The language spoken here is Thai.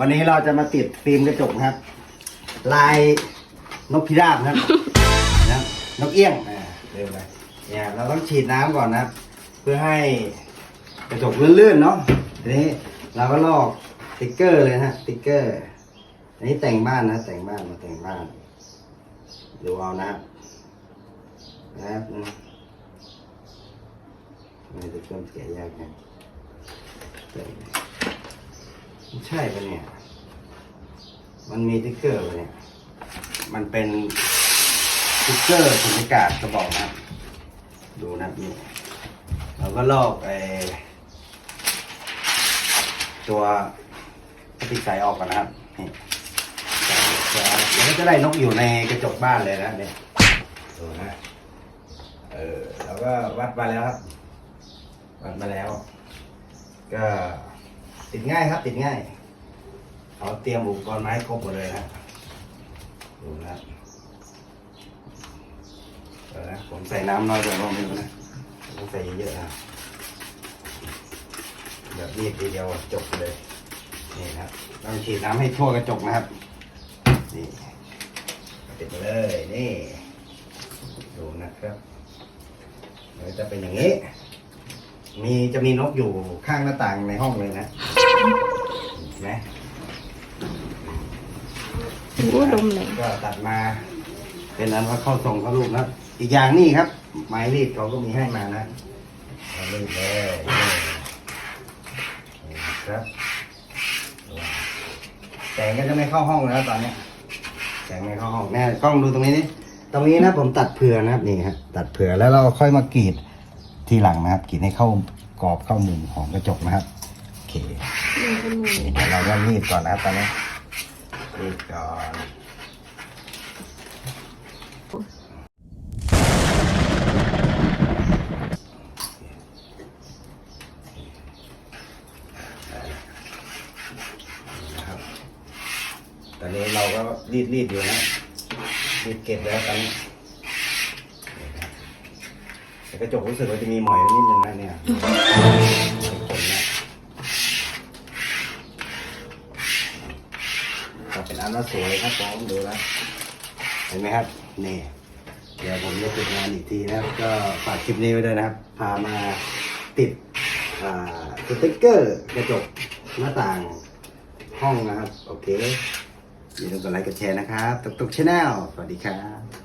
วันนี้เราจะมาติดฟิล์มกระจกนะครับ ลายนกพิราบนะครับนะครับนกเอี้ยงอ่าเร็วไปเนี่ยเราต้องฉีดน้ำก่อนนะครับ เพื่อให้กระจกลื่นๆเนาะทีนี้เราก็ลอกสติ๊กเกอร์เลยนะฮะสติ๊กเกอร์ อันนี้แต่งบ้านนะแต่งบ้านมาแต่งบ้านดูเอานะครับนะครับนะไม่จะเริ่มเสียยากไงไม่ ใช่ปะเนี่ย มันมีติ๊กเกอร์ปะเนี่ย มันเป็นติ๊กเกอร์สุญญากาศกระบอกนะครับ ดูนะนี่ เราก็ลอกไอ้ตัวสติกใสออกก่อนนะครับนี่ใส่แล้วก็จะได้นกอยู่ในกระจกบ้านเลยนะเนี่ยดูนะ เออเราก็วัดมาแล้วครับ วัดมาแล้ว ก็ ติดง่ายครับ ติดง่ายเขาเตรียมอุปกรณ์ไม้ครบหมดเลยนะดูนะครับเออนะ ผมใส่น้ำน้อยแต่ว่าไม่รู้นะต้องใส่เยอะๆนะแบบนี้ทีเดียวจบเลย นี่นะครับต้องฉีดน้ำให้ทั่วกระจกนะครับ นี่ติดไปเลย นี่ ดูนะครับเดี๋ยวจะเป็นอย่างนี้ มีจะมีนกอยู่ข้างหน้าต่างในห้องเลยนะ นไหมโอ้ลมแรงก็ตัดมา เป็นอันว่าเข้าทรงเข้ารูปนะครับอีกอย่างนี่ครับ ไม้รีดเขาก็มีให้มานะเอารีดเลยนี่นี่ครับแสงก็จะไม่เข้าห้องแล้วตอนเนี้ยแสงไม่เข้าห้องแน่กล้องดูตรงนี้นี่ตรงนี้นะผมตัดเผื่อนะครับนี่ครับตัดเผื่อแล้วเราค่อยมากรีดทีหลังนะครับกรีดให้เข้ากรอบเข้ามุมของกระจกนะครับโอ เคเดี๋ยวเราก็รีดก่อนนะตอนนี้รีดก่อนะครับตอนนี้เราก็รีดรีดอยู่นะรีดเก็บแล้วตอนนี้แต่กระจกรู้สึกว่าจะมีหมอยนิดนึงนะเนี่ยขนนะ ก็เป็นอันว่า สวยครับผมดูแล้วเห็นไหมครับนี่ เดี๋ยวผมจะติดงานอีกทีนะครับ ก็ฝากคลิปนี้ไว้ด้วยนะครับ พามาติดอ่าสติ๊กเกอร์กระจกหน้าต่างห้องนะครับ โอเคอย่าลืมกดไลค์กดแชร์นะครับ ตุกตุกชาแนลสวัสดีครับ